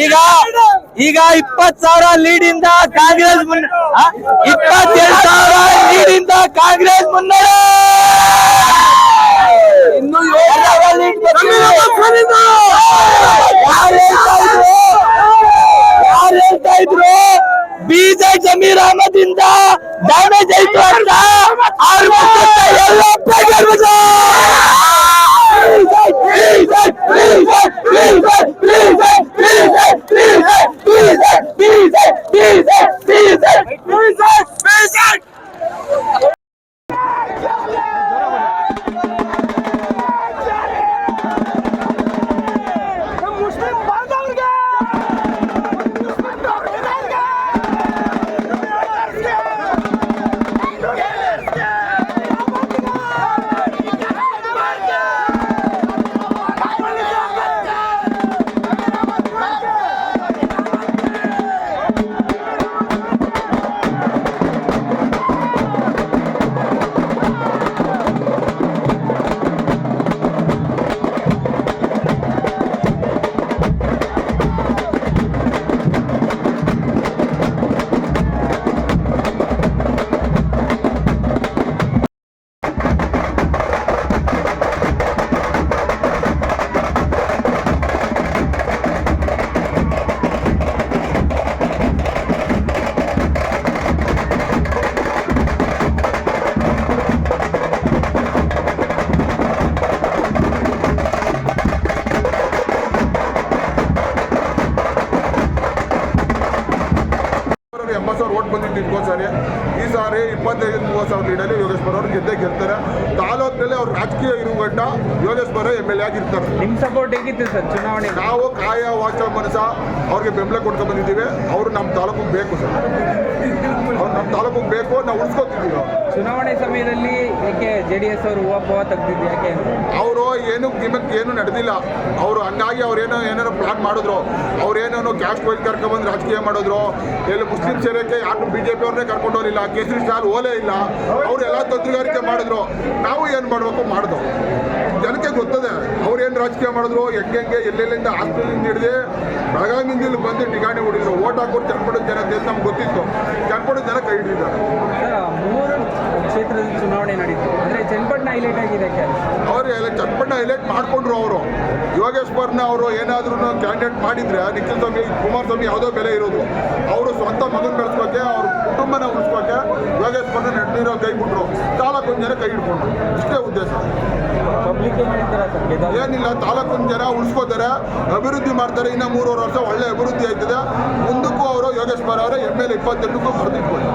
ಈಗ ಈಗ ಇಪ್ಪತ್ ಸಾವಿರ ಲೀಡ್ ಇಂದ ಕಾಂಗ್ರೆಸ್ ಮುನ್ನ? ಇಪ್ಪತ್ತೆರಡು ಸಾವಿರ ಲೀಡ್ ಇಂದ ಕಾಂಗ್ರೆಸ್ ಮುನ್ನಡೆ ಇನ್ನು. ಯಾರು ಹೇಳ್ತಾ ಇದ್ರು? ಬೀಜ ಜಮೀರ್ ಡ್ಯಾಮೇಜ್ ಆಯ್ತು ಅಂತ ಆರು ಎಂಬತ್ತು ಸಾವಿರ ಓಟ್ ಬಂದಿದ್ದು ಇದ್ಕೋ ಸಾರಿ. ಈ ಸಾರಿ ಇಪ್ಪತ್ತೈದು ಮೂವತ್ತು ಸಾವಿರ ಲೀಡಲ್ಲಿ ಯೋಗೇಶ್ವರ ಅವರು ಗೆದ್ದೇ ಗೆಲ್ತಾರೆ. ತಾಲೂಕಿನಲ್ಲಿ ಅವ್ರು ರಾಜಕೀಯ ಇರುಗಂಟ ಯೋಗೇಶ್ವರ ಎಂ ಎಲ್ ಎ ಆಗಿರ್ತಾರೆ. ನಿಮ್ಮ ಸಪೋರ್ಟ್ ಹೇಗಿತ್ತು ಸರ್ ಚುನಾವಣೆ? ನಾವು ಕಾಯ ವಾಚ ಮನಸ ಅವ್ರಿಗೆ ಬೆಂಬಲ ಕೊಡ್ಕೊಂಡು ಬಂದಿದ್ದೀವಿ. ಅವರು ನಮ್ಮ ತಾಲೂಕು ಬೇಕು ಸರ್. ಬೇಕು ನಾವು ಉಳಿಸ್ಕೊತಿದ್ದೀವಿ. ಚುನಾವಣೆ ಸಮಯದಲ್ಲಿ ಏಕೆ ಜೆ ಡಿ ಎಸ್ ಅವರು ಹೂವಪ್ಪ ತೆಗ್ದಿದ್ದು ಯಾಕೆ? ಅವರು ಏನು ನಿಮಗೆ ಏನು ನಡೆದಿಲ್ಲ. ಅವರು ಹಂಗಾಗಿ ಅವ್ರೇನೋ ಏನಾರು ಪ್ಲಾನ್ ಮಾಡಿದ್ರು. ಅವ್ರೇನೇನೋ ಕ್ಯಾಸ್ಟ್ ವೈಸ್ ಕರ್ಕೊಂಡ್ಬಂದು ರಾಜಕೀಯ ಮಾಡಿದ್ರು. ಎಲ್ಲಿ ಮುಸ್ಲಿಂ ಸೇರಕ್ಕೆ ಯಾರು ಬಿ ಜೆ ಪಿ ಅವ್ರನ್ನೇ ಕರ್ಕೊಂಡು ಹೋಗಲಿಲ್ಲ. ಕೇಸರಿ ಸ್ಟಾಲ್ ಓಲೇ ಇಲ್ಲ. ಅವರೆಲ್ಲ ತಂತ್ರಗಾರಿಕೆ ಮಾಡಿದ್ರು. ನಾವು ಏನು ಮಾಡಬೇಕು? ಮಾಡಿದ್ರು ಜನಕ್ಕೆ ಗೊತ್ತದೆ. ಅವ್ರೇನು ರಾಜಕೀಯ ಮಾಡಿದ್ರು? ಹೆಂಗೆ ಎಲ್ಲೆಲ್ಲಿಂದ ಹಾಸ್ಪಿಟಲಿಂದ ಹಿಡಿದು ಬೆಳಗಾವಿಯಿಂದ ಇಲ್ಲಿ ಬಂದು ಟಿಗಾಣಿ ಹೊಡಿದ್ರು. ಓಟ್ ಹಾಕೊಂಡು ಚನ್ಪಡೋ ಜನ ಅಂತ ನಮ್ಗೆ ಗೊತ್ತಿತ್ತು. ಚನ್ಪಡೋ ಜನ ಕೈ ಹೈಲೈಟ್ ಆಗಿದೆ ಯಾಕೆ? ಅವ್ರು ಎಲ್ಲ ಚಟ್ಪಟ್ಟ ಹೈಲೈಟ್ ಮಾಡಿಕೊಂಡ್ರು ಅವರು. ಯೋಗೇಶ್ವರ್ನ ಅವರು ಏನಾದ್ರೂ ಕ್ಯಾಂಡಿಡೇಟ್ ಮಾಡಿದ್ರೆ ನಿಖಿಲ್ ಸ್ವಾಮಿ ಕುಮಾರಸ್ವಾಮಿ ಯಾವುದೋ ಬೆಲೆ ಇರೋದು. ಅವರು ಸ್ವಂತ ಮಗನ ಬೆಳೆಸ್ಕೋಕೆ ಅವ್ರ ಕುಟುಂಬನ ಉಳಿಸ್ಕೋಕೆ ಯೋಗೇಶ್ವರ್ನ ನಡೆದಿರೋ ಕೈ ಬಿಟ್ರು. ತಾಲೂಕೊಂದು ಜನ ಕೈ ಹಿಡ್ಕೊಂಡ್ರು. ಇಷ್ಟೇ ಉದ್ದೇಶ. ಏನಿಲ್ಲ ತಾಲೂಕೊಂದು ಜನ ಉಳಿಸ್ಕೋತಾರೆ ಅಭಿವೃದ್ಧಿ ಮಾಡ್ತಾರೆ. ಇನ್ನು ಮೂರುವರೆ ವರ್ಷ ಒಳ್ಳೆ ಅಭಿವೃದ್ಧಿ ಆಯ್ತದೆ ಮುಂದಕ್ಕೂ ಅವರು ಯೋಗೇಶ್ವರ್ ಅವರ ಎಂ ಎಲ್ ಇಪ್ಪತ್ತೆಂಟಕ್ಕೂ ಬರೆದಿಟ್ಕೊಳ್ಳಿ.